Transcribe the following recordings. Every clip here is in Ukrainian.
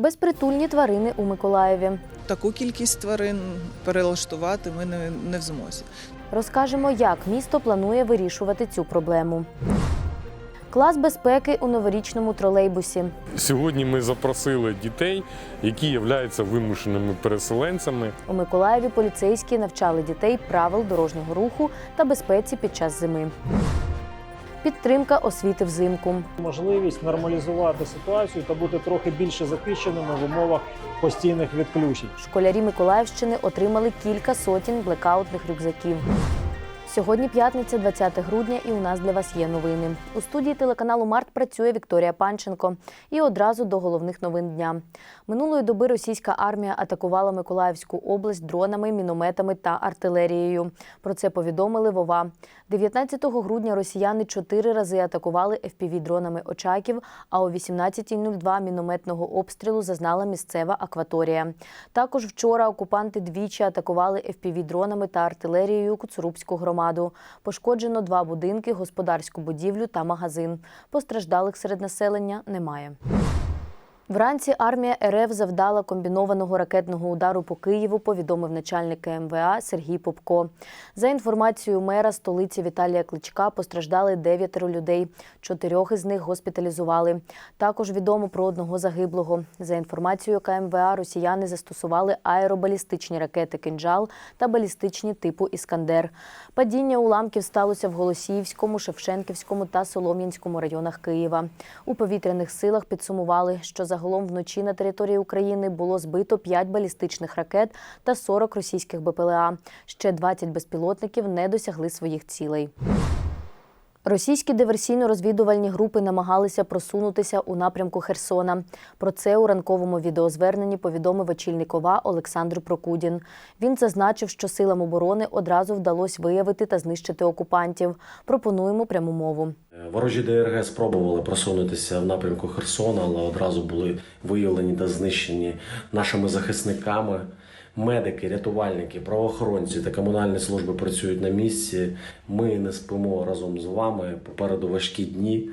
Безпритульні тварини у Миколаєві. Таку кількість тварин перелаштувати ми не, не в змозі. Розкажемо, як місто планує вирішувати цю проблему. Клас безпеки у новорічному тролейбусі. Сьогодні ми запросили дітей, які являються вимушеними переселенцями. У Миколаєві поліцейські навчали дітей правил дорожнього руху та безпеці під час зими. Підтримка освіти взимку. можливість нормалізувати ситуацію та бути трохи більше захищеними в умовах постійних відключень. Школярі Миколаївщини отримали кілька сотень блекаутних рюкзаків. Сьогодні п'ятниця, 20 грудня, і у нас для вас є новини. У студії телеканалу Март працює Вікторія Панченко. І одразу до головних новин дня. Минулої доби російська армія атакувала Миколаївську область дронами, мінометами та артилерією. Про це повідомили Вова. 19 грудня росіяни чотири рази атакували FPV-дронами Очаків, а о 18.02 мінометного обстрілу зазнала місцева акваторія. Також вчора окупанти двічі атакували FPV-дронами та артилерією Куцурубську громаду. Пошкоджено два будинки, господарську будівлю та магазин. Постраждалих серед населення немає. Вранці армія РФ завдала комбінованого ракетного удару по Києву, повідомив начальник КМВА Сергій Попко. За інформацією мера столиці Віталія Кличка, постраждали дев'ятеро людей. Чотирьох із них госпіталізували. Також відомо про одного загиблого. За інформацією КМВА, росіяни застосували аеробалістичні ракети «Кинджал» та балістичні типу Іскандер. Падіння уламків сталося в Голосіївському, Шевченківському та Солом'янському районах Києва. У повітряних силах підсумували, що загалом вночі на території України було збито 5 балістичних ракет та 40 російських БПЛА. Ще 20 безпілотників не досягли своїх цілей. Російські диверсійно-розвідувальні групи намагалися просунутися у напрямку Херсона. Про це у ранковому відеозверненні повідомив очільник Олександр Прокудін. Він зазначив, що силам оборони одразу вдалося виявити та знищити окупантів. Пропонуємо пряму мову. Ворожі ДРГ спробували просунутися в напрямку Херсона, але одразу були виявлені та знищені нашими захисниками. Медики, рятувальники, правоохоронці та комунальні служби працюють на місці. Ми не спимо разом з вами. Попереду важкі дні.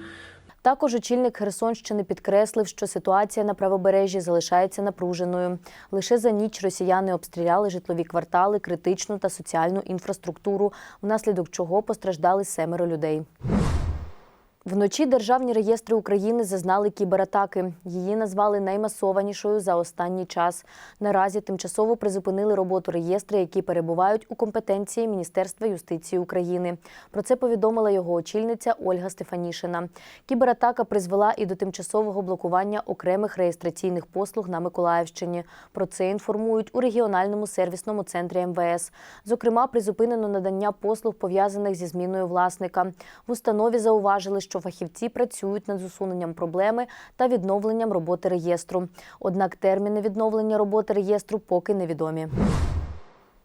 Також очільник Херсонщини підкреслив, що ситуація на правобережжі залишається напруженою. Лише за ніч росіяни обстріляли житлові квартали, критичну та соціальну інфраструктуру, внаслідок чого постраждали семеро людей. Вночі державні реєстри України зазнали кібератаки. Її назвали наймасованішою за останній час. Наразі тимчасово призупинили роботу реєстри, які перебувають у компетенції Міністерства юстиції України. Про це повідомила його очільниця Ольга Стефанішина. Кібератака призвела і до тимчасового блокування окремих реєстраційних послуг на Миколаївщині. Про це інформують у регіональному сервісному центрі МВС. Зокрема, призупинено надання послуг пов'язаних зі зміною власника. В установі зауважили, що фахівці працюють над усуненням проблеми та відновленням роботи реєстру. Однак терміни відновлення роботи реєстру поки невідомі.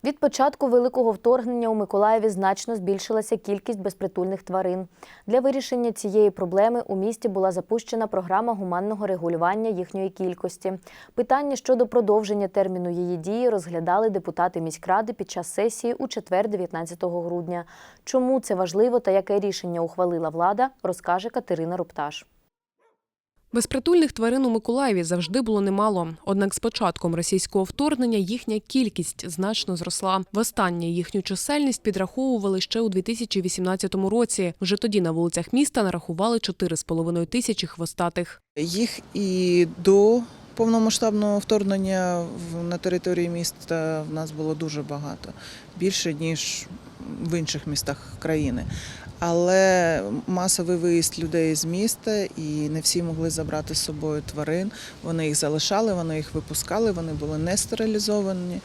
Від початку великого вторгнення у Миколаєві значно збільшилася кількість безпритульних тварин. Для вирішення цієї проблеми у місті була запущена програма гуманного регулювання їхньої кількості. Питання щодо продовження терміну її дії розглядали депутати міськради під час сесії у четвер, 19 грудня. Чому це важливо та яке рішення ухвалила влада, розкаже Катерина Рупташ. Безпритульних тварин у Миколаєві завжди було немало. Однак з початком російського вторгнення їхня кількість значно зросла. Востаннє їхню чисельність підраховували ще у 2018 році. Вже тоді на вулицях міста нарахували 4,5 тисячі хвостатих. Їх і до повномасштабного вторгнення на території міста в нас було дуже багато, більше ніж в інших містах країни. Але масовий виїзд людей з міста, і не всі могли забрати з собою тварин. Вони їх залишали, вони їх випускали, вони були не стерилізовані.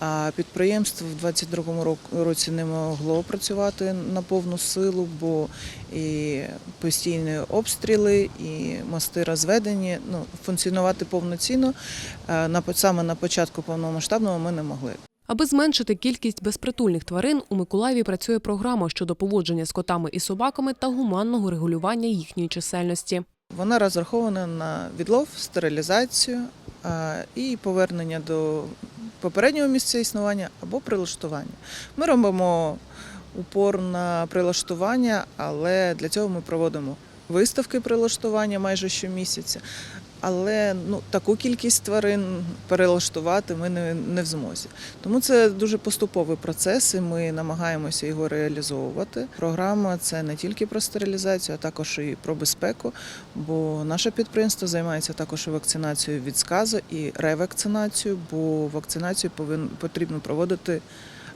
А підприємство в 22-му рок- році не могло працювати на повну силу, бо і постійні обстріли, і мости розведені. Ну, функціонувати повноцінно саме на початку повномасштабного ми не могли. Аби зменшити кількість безпритульних тварин, у Миколаєві працює програма щодо поводження з котами і собаками та гуманного регулювання їхньої чисельності. Вона розрахована на відлов, стерилізацію і повернення до попереднього місця існування або прилаштування. Ми робимо упор на прилаштування, але для цього ми проводимо виставки прилаштування майже щомісяця. Але ну, таку кількість тварин перелаштувати ми не, не в змозі. Тому це дуже поступовий процес, і ми намагаємося його реалізовувати. Програма це не тільки про стерилізацію, а також і про безпеку, бо наше підприємство займається також вакцинацією від сказу і ревакцинацією, бо вакцинацію повин, потрібно проводити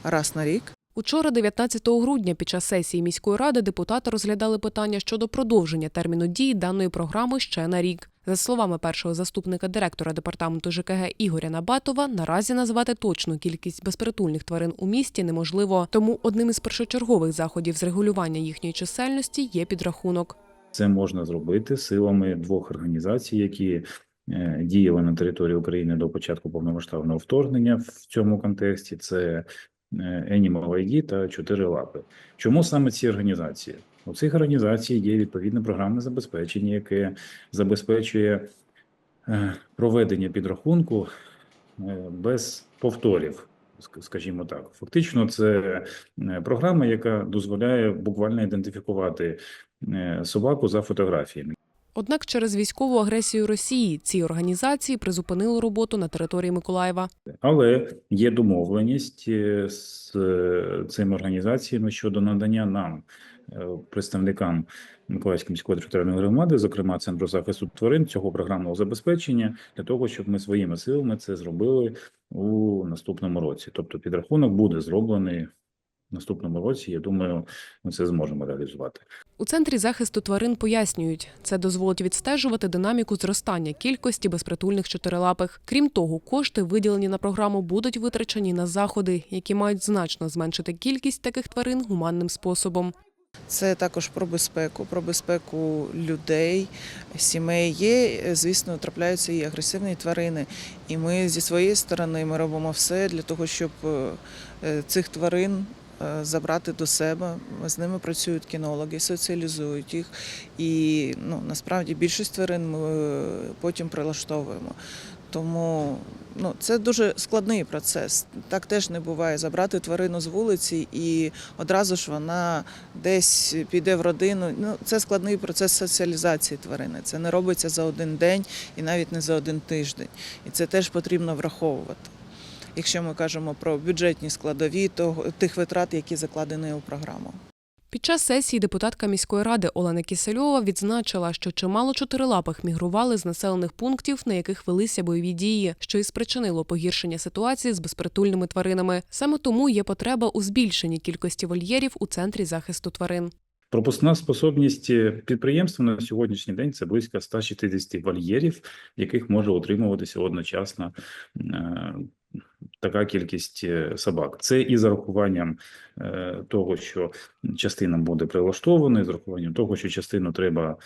раз на рік. Учора, 19 грудня, під час сесії міської ради депутати розглядали питання щодо продовження терміну дії даної програми ще на рік. За словами першого заступника директора департаменту ЖКГ Ігоря Набатова, наразі назвати точну кількість безпритульних тварин у місті неможливо. Тому одним із першочергових заходів з регулювання їхньої чисельності є підрахунок. Це можна зробити силами двох організацій, які е, діяли на території України до початку повномасштабного вторгнення в цьому контексті. Це Animal ID та Чотири лапи. Чому саме ці організації? У цих організацій є відповідне програмне забезпечення, яке забезпечує е, проведення підрахунку е, без повторів. Скажімо так, фактично, це е, програма, яка дозволяє буквально ідентифікувати е, собаку за фотографіями. Однак через військову агресію Росії ці організації призупинили роботу на території Миколаєва. Але є домовленість е, з е, цими організаціями щодо надання нам, е, представникам Миколаївської міської територіальної громади, зокрема Центру захисту тварин, цього програмного забезпечення для того, щоб ми своїми силами це зробили у наступному році. Тобто підрахунок буде зроблений в наступному році. Я думаю, ми це зможемо реалізувати. У центрі захисту тварин пояснюють, це дозволить відстежувати динаміку зростання кількості безпритульних чотирилапих. Крім того, кошти, виділені на програму, будуть витрачені на заходи, які мають значно зменшити кількість таких тварин гуманним способом. Це також про безпеку, про безпеку людей, сімей. Є, звісно, трапляються і агресивні тварини. І ми зі своєї сторони ми робимо все для того, щоб е, цих тварин забрати до себе. З ними працюють кінологи, соціалізують їх. І ну, насправді більшість тварин ми е, потім прилаштовуємо. Тому ну, це дуже складний процес. Так теж не буває забрати тварину з вулиці і одразу ж вона десь піде в родину. Ну, це складний процес соціалізації тварини. Це не робиться за один день і навіть не за один тиждень. І це теж потрібно враховувати. Якщо ми кажемо про бюджетні складові того, тих витрат, які закладені у програму. Під час сесії депутатка міської ради Олена Кісельова відзначила, що чимало чотирилапих мігрували з населених пунктів, на яких велися бойові дії, що і спричинило погіршення ситуації з безпритульними тваринами. Саме тому є потреба у збільшенні кількості вольєрів у центрі захисту тварин. Пропускна способність е, підприємства на сьогоднішній день це близько 160 вольєрів, яких може утримуватися одночасно е, така кількість е, собак. Це і з урахуванням е, того, що частина буде прилаштована, і з рахуванням того, що частину треба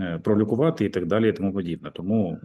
е, пролікувати і так далі, і тому подібне. Тому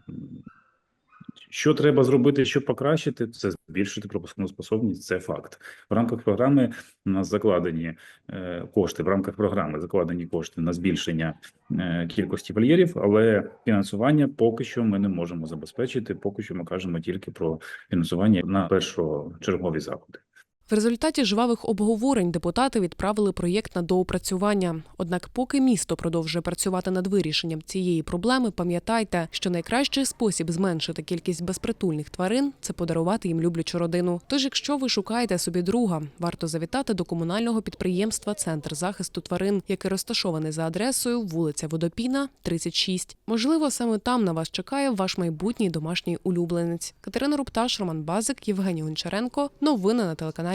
що треба зробити, щоб покращити, це збільшити пропускну способність. Це факт. В рамках програми у нас закладені е, кошти. В рамках програми закладені кошти на збільшення е, кількості вольєрів, але фінансування поки що ми не можемо забезпечити. Поки що ми кажемо тільки про фінансування на першочергові заходи. В результаті жвавих обговорень депутати відправили проєкт на доопрацювання. Однак, поки місто продовжує працювати над вирішенням цієї проблеми, пам'ятайте, що найкращий спосіб зменшити кількість безпритульних тварин це подарувати їм люблячу родину. Тож, якщо ви шукаєте собі друга, варто завітати до комунального підприємства Центр захисту тварин, яке розташоване за адресою вулиця Водопіна, 36. Можливо, саме там на вас чекає ваш майбутній домашній улюбленець. Катерина Рупташ, Роман Базик, Євгеній Гончаренко. Новини на телеканалі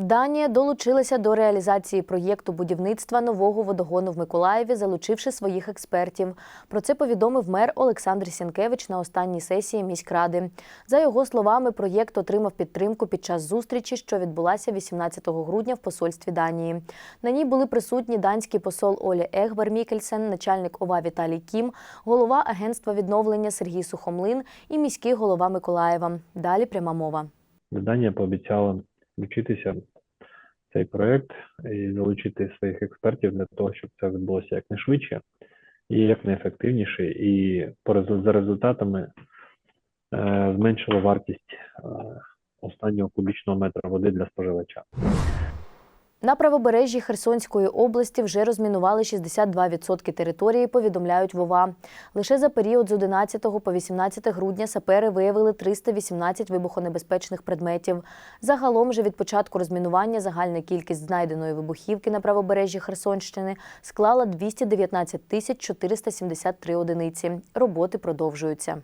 Данія долучилася до реалізації проєкту будівництва нового водогону в Миколаєві, залучивши своїх експертів. Про це повідомив мер Олександр Сінкевич на останній сесії міськради. За його словами, проєкт отримав підтримку під час зустрічі, що відбулася 18 грудня в посольстві Данії. На ній були присутні данський посол Олі Егбер Мікельсен, начальник ОВА Віталій Кім, голова агентства відновлення Сергій Сухомлин і міський голова Миколаєва. Далі пряма мова. Данія пообіцяла включитися в цей проект і залучити своїх експертів для того, щоб це відбулося якнайшвидше. і якнайефективніше, і за результатами е, зменшило вартість е, останнього кубічного метра води для споживача. На правобережжі Херсонської області вже розмінували 62% території, повідомляють ВОВА. Лише за період з 11 по 18 грудня сапери виявили 318 вибухонебезпечних предметів. Загалом же від початку розмінування загальна кількість знайденої вибухівки на правобережжі Херсонщини склала 219 тисяч 473 одиниці. Роботи продовжуються.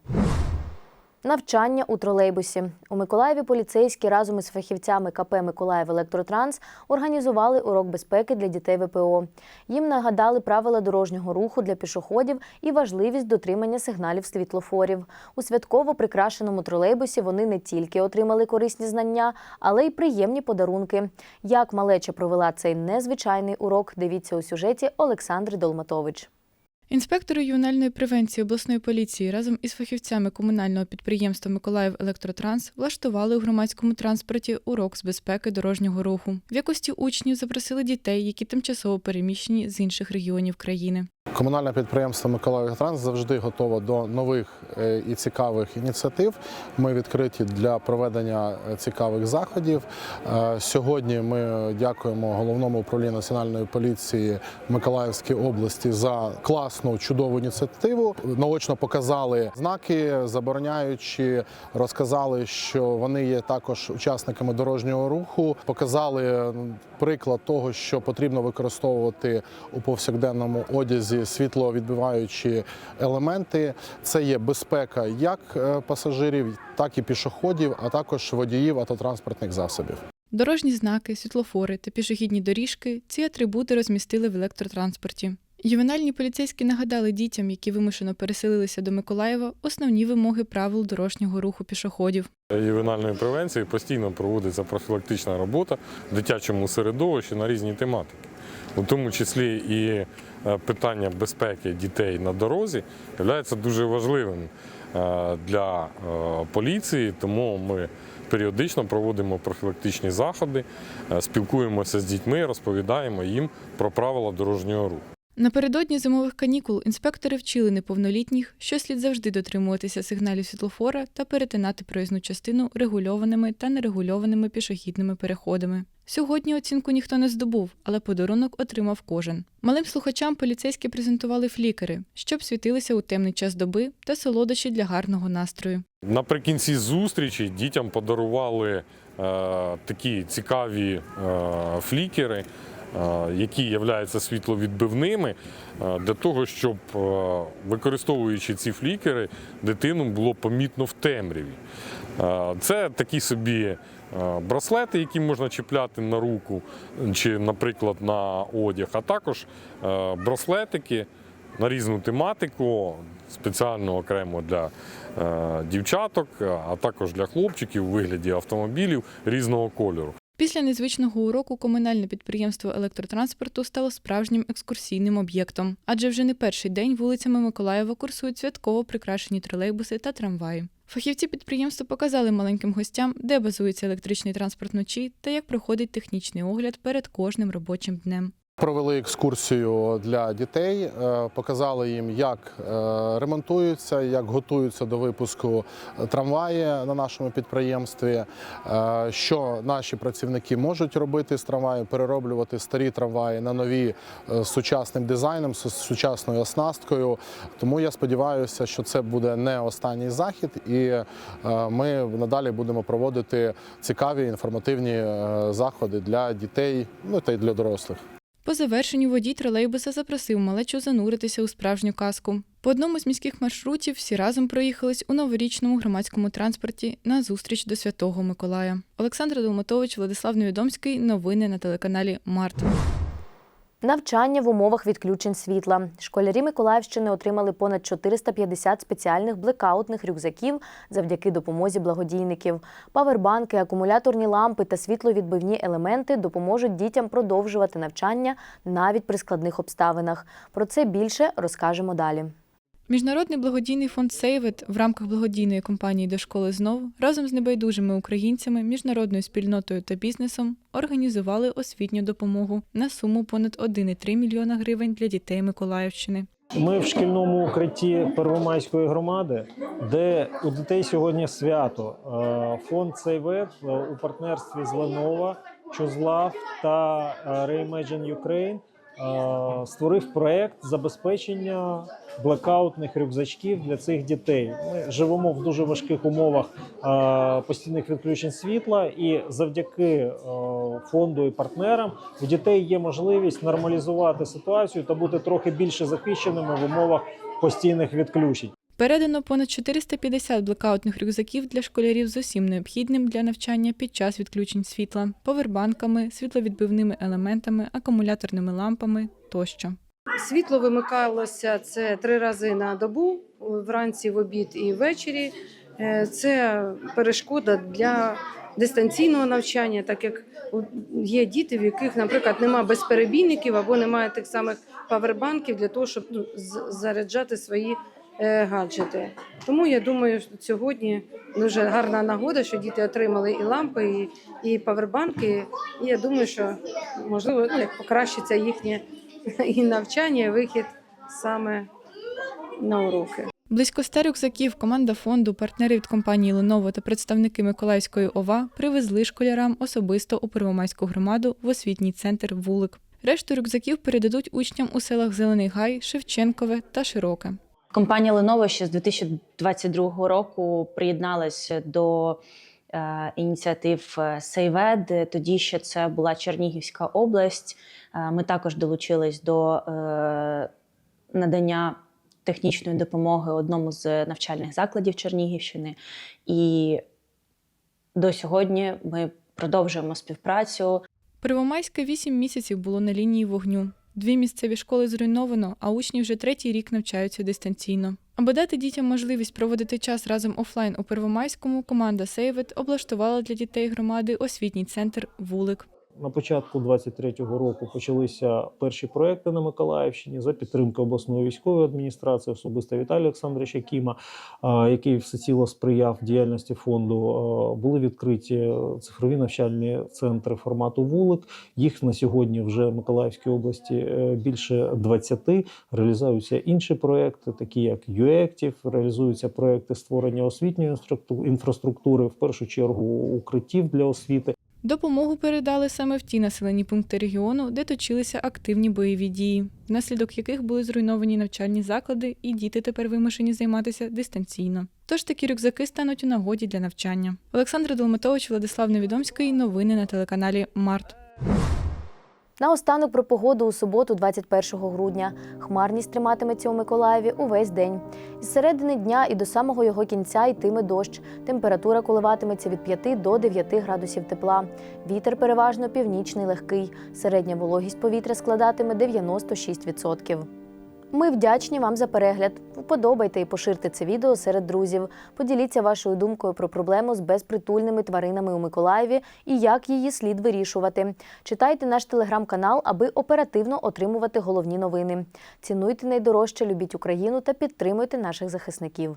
Навчання у тролейбусі у Миколаєві поліцейські разом із фахівцями КП Миколаїв Електротранс організували урок безпеки для дітей ВПО. Їм нагадали правила дорожнього руху для пішоходів і важливість дотримання сигналів світлофорів. У святково прикрашеному тролейбусі вони не тільки отримали корисні знання, але й приємні подарунки. Як малеча провела цей незвичайний урок, дивіться у сюжеті Олександри Долматович. Інспектори ювенальної превенції обласної поліції разом із фахівцями комунального підприємства Миколаїв Електротранс влаштували у громадському транспорті урок з безпеки дорожнього руху. В якості учнів запросили дітей, які тимчасово переміщені з інших регіонів країни. Комунальне підприємство «Миколаївтранс» завжди готово до нових е, і цікавих ініціатив. Ми відкриті для проведення е, цікавих заходів. Е, Сьогодні ми дякуємо головному управлінню національної поліції Миколаївської області за класну чудову ініціативу. Наочно показали знаки, забороняючи, розказали, що вони є також учасниками дорожнього руху. Показали приклад того, що потрібно використовувати у повсякденному одязі світловідбиваючі елементи. Це є безпека як е, пасажирів, так і пішоходів, а також водіїв автотранспортних засобів. Дорожні знаки, світлофори та пішохідні доріжки ці атрибути розмістили в електротранспорті. Ювенальні поліцейські нагадали дітям, які вимушено переселилися до Миколаєва, основні вимоги правил дорожнього руху пішоходів. ювенальної превенції постійно проводиться профілактична робота в дитячому середовищі на різні тематики, у тому числі і е, питання безпеки дітей на дорозі є дуже важливим е, для е, поліції, тому ми періодично проводимо профілактичні заходи, спілкуємося з дітьми, розповідаємо їм про правила дорожнього руху. Напередодні зимових канікул інспектори вчили неповнолітніх, що слід завжди дотримуватися сигналів світлофора та перетинати проїзну частину регульованими та нерегульованими пішохідними переходами. Сьогодні оцінку ніхто не здобув, але подарунок отримав кожен. Малим слухачам поліцейські презентували флікери, щоб світилися у темний час доби та солодощі для гарного настрою. Наприкінці зустрічі дітям подарували е, такі цікаві е, флікери, які являються світловідбивними, е, для того, щоб, е, використовуючи ці флікери, дитину було помітно в темряві. Е, це такі собі е, браслети, які можна чіпляти на руку чи, наприклад, на одяг, а також е, браслетики на різну тематику, спеціально окремо для е, дівчаток, а також для хлопчиків у вигляді автомобілів різного кольору. Після незвичного уроку комунальне підприємство електротранспорту стало справжнім екскурсійним об'єктом, адже вже не перший день вулицями Миколаєва курсують святково прикрашені тролейбуси та трамваї. Фахівці підприємства показали маленьким гостям, де базується електричний транспорт вночі та як проходить технічний огляд перед кожним робочим днем. Провели екскурсію для дітей, е, показали їм, як е, ремонтуються, як готуються до випуску трамваї на нашому підприємстві, е, що наші працівники можуть робити з трамваю, перероблювати старі трамваї на нові з сучасним дизайном, з сучасною оснасткою. Тому я сподіваюся, що це буде не останній захід, і ми надалі будемо проводити цікаві інформативні заходи для дітей, ну та й для дорослих. Завершенню водій тролейбуса запросив малечу зануритися у справжню казку. По одному з міських маршрутів всі разом проїхались у новорічному громадському транспорті на зустріч до Святого Миколая. Олександр Долматович, Владислав Невідомський. Новини на телеканалі Март. Навчання в умовах відключень світла. Школярі Миколаївщини отримали понад 450 спеціальних блекаутних рюкзаків завдяки допомозі благодійників. Павербанки, акумуляторні лампи та світловідбивні елементи допоможуть дітям продовжувати навчання навіть при складних обставинах. Про це більше розкажемо далі. Міжнародний благодійний фонд Сейвет в рамках благодійної кампанії до школи знов разом з небайдужими українцями, міжнародною спільнотою та бізнесом організували освітню допомогу на суму понад 1,3 мільйона гривень для дітей Миколаївщини. Ми в шкільному укритті Первомайської громади, де у дітей сьогодні свято. Е, Фонд Сейвет у партнерстві з Lenovo, Чузлав та е, Reimagine Ukraine створив проект забезпечення блекаутних рюкзачків для цих дітей. Ми живемо в дуже важких умовах е, постійних відключень світла, і завдяки е, фонду і партнерам у дітей є можливість нормалізувати ситуацію та бути трохи більше захищеними в умовах постійних відключень. Передано понад 450 блекаутних рюкзаків для школярів з усім необхідним для навчання під час відключень світла, повербанками, світловідбивними елементами, акумуляторними лампами тощо. Світло вимикалося це три рази на добу, вранці, в обід і ввечері. Е, Це перешкода для дистанційного навчання, так як є діти, в яких, наприклад, немає безперебійників або немає тих самих павербанків для того, щоб ну, заряджати свої гаджети. Тому я думаю, що сьогодні дуже гарна нагода, що діти отримали і лампи, і, і павербанки. І я думаю, що можливо ну, як покращиться їхнє і навчання, і вихід саме на уроки. Близько ста рюкзаків команда фонду, партнери від компанії Lenovo та представники Миколаївської ОВА привезли школярам особисто у Первомайську громаду в освітній центр Вулик. Решту рюкзаків передадуть учням у селах Зелений Гай, Шевченкове та Широке. Компанія Lenovo ще з 2022 року приєдналася до е, ініціатив Сейвед. Тоді ще це була Чернігівська область. Е, ми також долучились до е, надання технічної допомоги одному з навчальних закладів Чернігівщини. І до сьогодні ми продовжуємо співпрацю. Первомайське вісім місяців було на лінії вогню. Дві місцеві школи зруйновано, а учні вже третій рік навчаються дистанційно. Аби дати дітям можливість проводити час разом офлайн у Первомайському, команда Сейвет облаштувала для дітей громади освітній центр Вулик. На початку 23-го року почалися перші проекти на Миколаївщині за підтримки обласної військової адміністрації, особисто Віталія Олександровича Кіма, який всеціло сприяв діяльності фонду. Були відкриті цифрові навчальні центри формату вулик. Їх на сьогодні вже в Миколаївській області е, більше 20. Реалізуються інші проекти, такі як UActive, реалізуються проекти створення освітньої інфраструкту- інфраструктури, в першу чергу укриттів для освіти. Допомогу передали саме в ті населені пункти регіону, де точилися активні бойові дії, внаслідок яких були зруйновані навчальні заклади, і діти тепер вимушені займатися дистанційно. Тож такі рюкзаки стануть у нагоді для навчання. Олександр Долматович, Владислав Невідомський. Новини на телеканалі Март. Наостанок про погоду у суботу, 21 грудня. Хмарність триматиметься у Миколаєві увесь день. Із середини дня і до самого його кінця йтиме дощ. Температура коливатиметься від 5 до 9 градусів тепла. Вітер переважно північний легкий. Середня вологість повітря складатиме 96%. Ми вдячні вам за перегляд. Вподобайте і поширте це відео серед друзів. Поділіться вашою думкою про проблему з безпритульними тваринами у Миколаєві і як її слід вирішувати. Читайте наш телеграм-канал, аби оперативно отримувати головні новини. Цінуйте найдорожче, любіть Україну та підтримуйте наших захисників.